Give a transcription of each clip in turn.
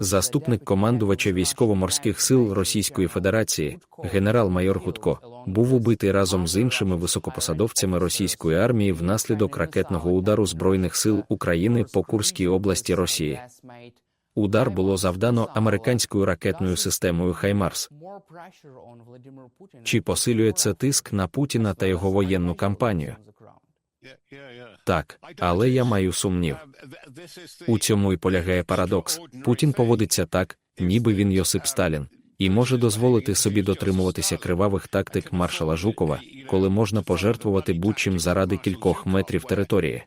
Заступник командувача військово-морських сил Російської Федерації, генерал-майор Гудко, був убитий разом з іншими високопосадовцями російської армії внаслідок ракетного удару Збройних сил України по Курській області Росії. Удар було завдано американською ракетною системою Хаймарс. Чи посилює це тиск на Путіна та його воєнну кампанію? Так, але я маю сумнів. У цьому і полягає парадокс. Путін поводиться так, ніби він Йосип Сталін, і може дозволити собі дотримуватися кривавих тактик маршала Жукова, коли можна пожертвувати будь-чим заради кількох метрів території.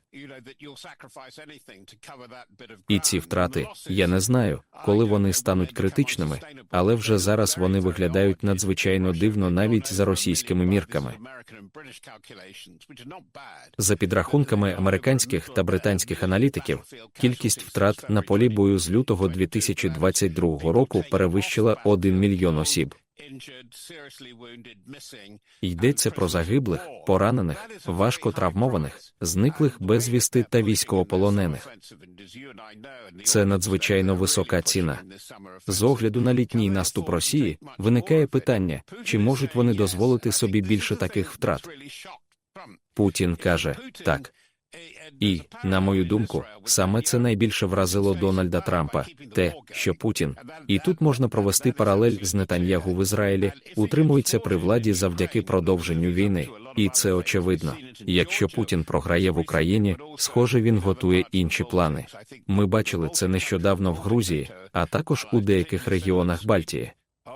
І ці втрати, я не знаю, коли вони стануть критичними, але вже зараз вони виглядають надзвичайно дивно навіть за російськими мірками. За підрахунками американських та британських аналітиків, кількість втрат на полі бою з лютого 2022 року перевищила 1 мільйон осіб. Йдеться про загиблих, поранених, важко травмованих, зниклих безвісти та військовополонених. Це надзвичайно висока ціна. З огляду на літній наступ Росії виникає питання, чи можуть вони дозволити собі більше таких втрат. Путін каже так. І, на мою думку, саме це найбільше вразило Дональда Трампа, те, що Путін, і тут можна провести паралель з Нетаньягу в Ізраїлі, утримується при владі завдяки продовженню війни. І це очевидно. Якщо Путін програє в Україні, схоже, він готує інші плани. Ми бачили це нещодавно в Грузії, а також у деяких регіонах Бальтії.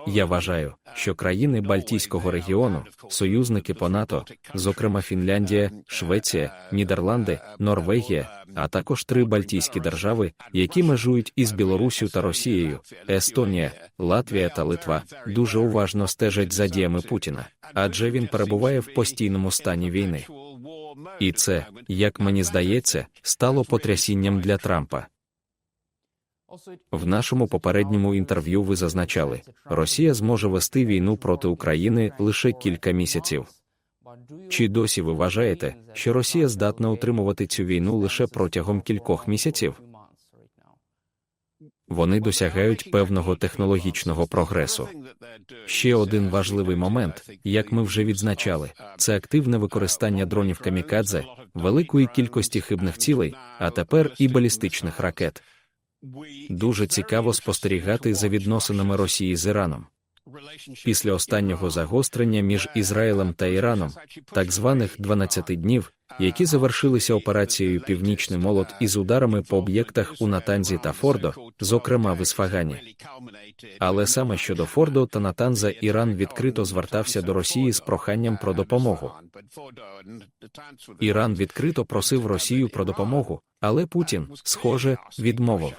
Я вважаю, що країни Балтійського регіону, союзники по НАТО, зокрема Фінляндія, Швеція, Нідерланди, Норвегія, а також три Балтійські держави, які межують із Білоруссю та Росією, Естонія, Латвія та Литва, дуже уважно стежать за діями Путіна, адже він перебуває в постійному стані війни. І це, як мені здається, стало потрясінням для Трампа. В нашому попередньому інтерв'ю ви зазначали, Росія зможе вести війну проти України лише кілька місяців. Чи досі ви вважаєте, що Росія здатна утримувати цю війну лише протягом кількох місяців? Вони досягають певного технологічного прогресу. Ще один важливий момент, як ми вже відзначали, це активне використання дронів камікадзе, великої кількості хибних цілей, а тепер і балістичних ракет. Дуже цікаво спостерігати за відносинами Росії з Іраном. Після останнього загострення між Ізраїлем та Іраном, так званих 12 днів, які завершилися операцією Північний молот із ударами по об'єктах у Натанзі та Фордо, зокрема в Ісфагані. Але саме щодо Фордо та Натанза Іран відкрито звертався до Росії з проханням про допомогу. Іран відкрито просив Росію про допомогу, але Путін, схоже, відмовив.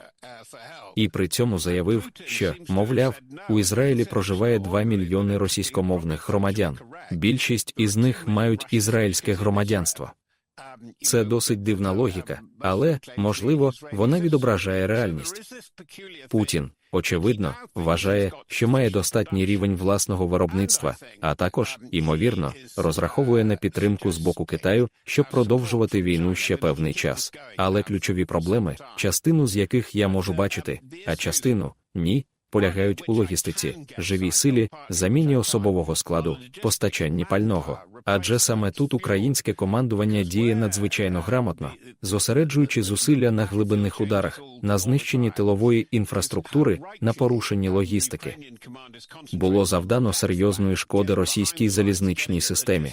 І при цьому заявив, що, мовляв, у Ізраїлі проживає 2 мільйони російськомовних громадян. Більшість із них мають ізраїльське громадянство. Це досить дивна логіка, але, можливо, вона відображає реальність. Путін, очевидно, вважає, що має достатній рівень власного виробництва, а також, ймовірно, розраховує на підтримку з боку Китаю, щоб продовжувати війну ще певний час. Але ключові проблеми, частину з яких я можу бачити, а частину ні. Полягають у логістиці, живій силі, заміні особового складу, постачанні пального. Адже саме тут українське командування діє надзвичайно грамотно, зосереджуючи зусилля на глибинних ударах, на знищенні тилової інфраструктури, на порушенні логістики. Було завдано серйозної шкоди російській залізничній системі.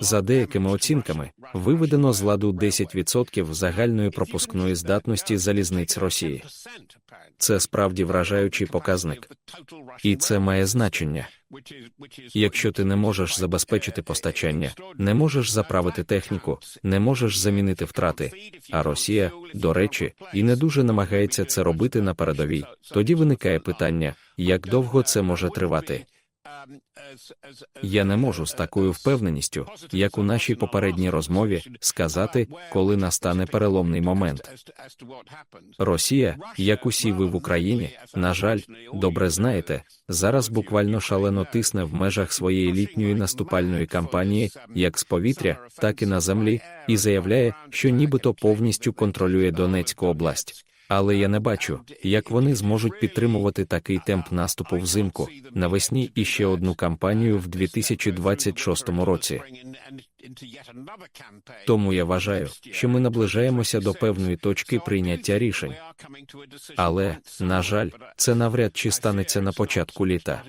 За деякими оцінками, виведено з ладу 10% загальної пропускної здатності залізниць Росії. Це справді вражаючий показник, і це має значення. Якщо ти не можеш забезпечити постачання, не можеш заправити техніку, не можеш замінити втрати. А Росія, до речі, і не дуже намагається це робити на передовій. Тоді виникає питання, як довго це може тривати. Я не можу з такою впевненістю, як у нашій попередній розмові, сказати, коли настане переломний момент. Росія, як усі ви в Україні, на жаль, добре знаєте, зараз буквально шалено тисне в межах своєї літньої наступальної кампанії, як з повітря, так і на землі, і заявляє, що нібито повністю контролює Донецьку область. Але я не бачу, як вони зможуть підтримувати такий темп наступу взимку, навесні і ще одну кампанію в 2026 році. Тому я вважаю, що ми наближаємося до певної точки прийняття рішень. Але, на жаль, це навряд чи станеться на початку літа.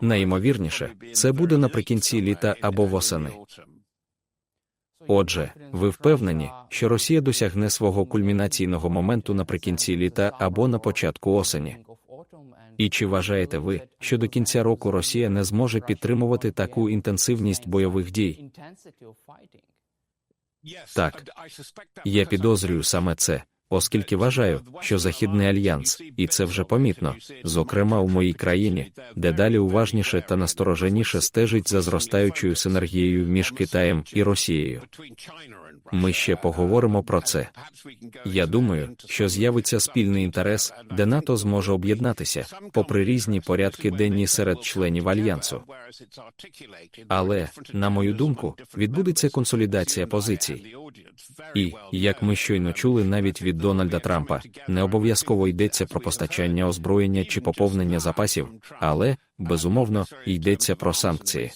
Найімовірніше, це буде наприкінці літа або восени. Отже, ви впевнені, що Росія досягне свого кульмінаційного моменту наприкінці літа або на початку осені. І чи вважаєте ви, що до кінця року Росія не зможе підтримувати таку інтенсивність бойових дій? Так, я підозрюю саме це, оскільки вважаю, що Західний альянс, і це вже помітно, зокрема у моїй країні, дедалі уважніше та настороженіше стежить за зростаючою синергією між Китаєм і Росією. Ми ще поговоримо про це. Я думаю, що з'явиться спільний інтерес, де НАТО зможе об'єднатися, попри різні порядки денні серед членів альянсу. Але, на мою думку, відбудеться консолідація позицій. І, як ми щойно чули навіть від Дональда Трампа, не обов'язково йдеться про постачання озброєння чи поповнення запасів, але, безумовно, йдеться про санкції.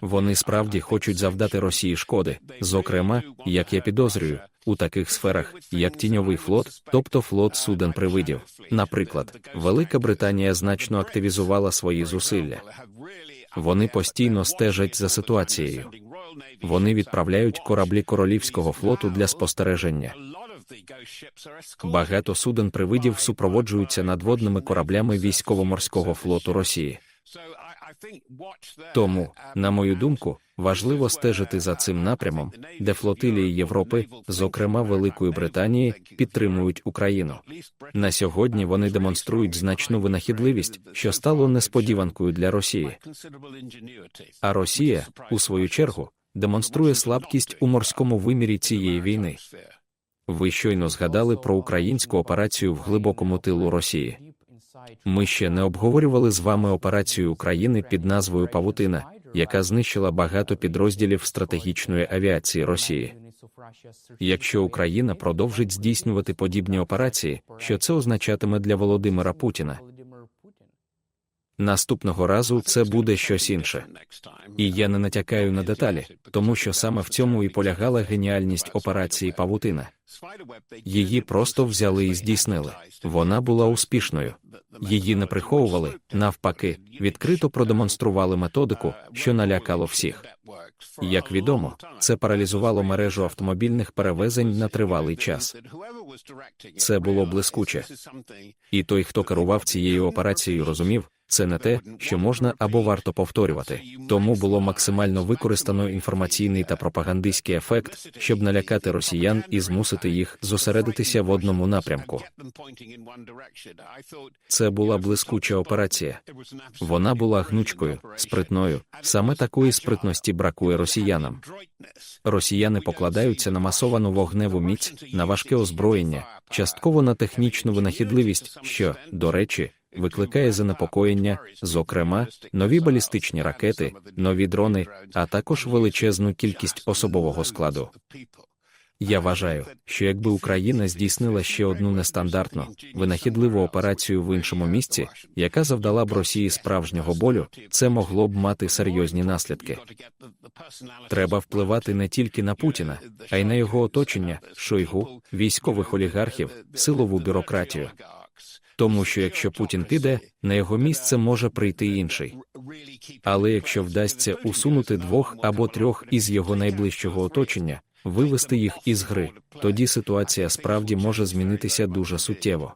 Вони справді хочуть завдати Росії шкоди, зокрема, як я підозрюю, у таких сферах, як тіньовий флот, тобто флот суден привидів. Наприклад, Велика Британія значно активізувала свої зусилля. Вони постійно стежать за ситуацією. Вони відправляють кораблі королівського флоту для спостереження. Багато суден привидів супроводжуються надводними кораблями військово-морського флоту Росії. Тому, на мою думку, важливо стежити за цим напрямом, де флотилії Європи, зокрема Великої Британії, підтримують Україну. На сьогодні вони демонструють значну винахідливість, що стало несподіванкою для Росії. А Росія, у свою чергу, демонструє слабкість у морському вимірі цієї війни. Ви щойно згадали про українську операцію в глибокому тилу Росії. Ми ще не обговорювали з вами операцію України під назвою Павутина, яка знищила багато підрозділів стратегічної авіації Росії. Якщо Україна продовжить здійснювати подібні операції, що це означатиме для Володимира Путіна? Наступного разу це буде щось інше. І я не натякаю на деталі, тому що саме в цьому і полягала геніальність операції Павутина. Її просто взяли і здійснили. Вона була успішною. Її не приховували, навпаки, відкрито продемонстрували методику, що налякало всіх. Як відомо, це паралізувало мережу автомобільних перевезень на тривалий час. Це було блискуче. І той, хто керував цією операцією, розумів, це не те, що можна або варто повторювати. Тому було максимально використано інформаційний та пропагандистський ефект, щоб налякати росіян і змусити їх зосередитися в одному напрямку. Це була блискуча операція. Вона була гнучкою, спритною. Саме такої спритності бракує росіянам. Росіяни покладаються на масовану вогневу міць, на важке озброєння, частково на технічну винахідливість, що, до речі, викликає занепокоєння, зокрема, нові балістичні ракети, нові дрони, а також величезну кількість особового складу. Я вважаю, що якби Україна здійснила ще одну нестандартну, винахідливу операцію в іншому місці, яка завдала б Росії справжнього болю, це могло б мати серйозні наслідки. Треба впливати не тільки на Путіна, а й на його оточення, шойгу, військових олігархів, силову бюрократію. Тому що якщо Путін піде, на його місце може прийти інший. Але якщо вдасться усунути двох або трьох із його найближчого оточення, вивести їх із гри, тоді ситуація справді може змінитися дуже суттєво.